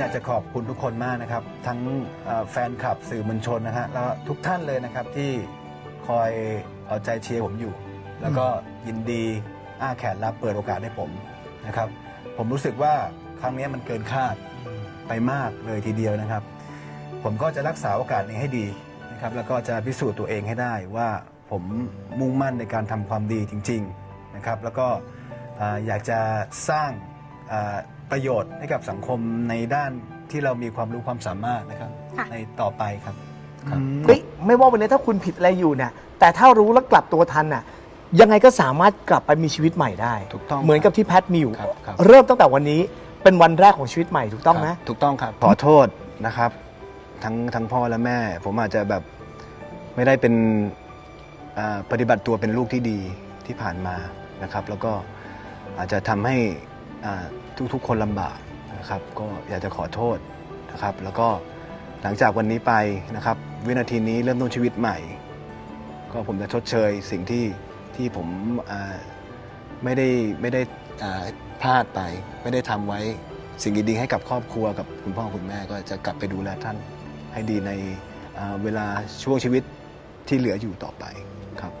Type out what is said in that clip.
อยากจะขอบคุณทุกคนมากนะครับ ทั้งแฟนคลับสื่อมวลชนนะฮะแล้วทุกท่านเลยนะครับที่คอยเอาใจเชียร์ผมอยู่ แล้วก็ยินดีอ้าแขนรับเปิดโอกาสให้ผมนะครับ ผมรู้สึกว่าครั้งนี้มันเกินคาดไปมากเลยทีเดียวนะครับ ผมก็จะรักษาโอกาสนี้ให้ดีนะครับ แล้วก็จะพิสูจน์ตัวเองให้ได้ว่าผมมุ่งมั่นในการทำความดีจริง ๆนะครับ แล้วก็อยากจะสร้าง ประโยชน์ให้กับสังคมในด้านที่เรามีความรู้ความสามารถนะครับค่ะ ในต่อไปครับครับ เฮ้ยไม่ว่าวันนี้ถ้าคุณผิดอะไรอยู่เนี่ยแต่ถ้ารู้แล้วกลับตัวทันน่ะยังไงก็สามารถกลับไปมีชีวิตใหม่ได้ถูกต้องเหมือนกับที่แพทมีอยู่ครับครับ เริ่มตั้งแต่วันนี้เป็นวันแรกของชีวิตใหม่ถูกต้องไหม ครับถูกต้องครับ ขอโทษนะครับ ทั้งทั้งพ่อและแม่ ผมอาจจะแบบไม่ได้เป็นอ่าปฏิบัติตัวเป็นลูกที่ดีที่ผ่านมานะครับ แล้วก็อาจจะทำให้อ่า ทุกๆ คนลำบากนะครับก็อยากจะขอโทษนะครับ แล้วก็หลังจากวันนี้ไปนะครับ วินาทีนี้เริ่มต้นชีวิตใหม่ ก็ผมจะชดเชยสิ่งที่ที่ผมไม่ได้ไม่ได้พลาดไป ไม่ได้ทำไว้สิ่งดีๆให้กับครอบครัวกับคุณพ่อคุณแม่ก็จะกลับไปดูแลท่านให้ดีในเวลาช่วงชีวิตที่เหลืออยู่ต่อไปครับ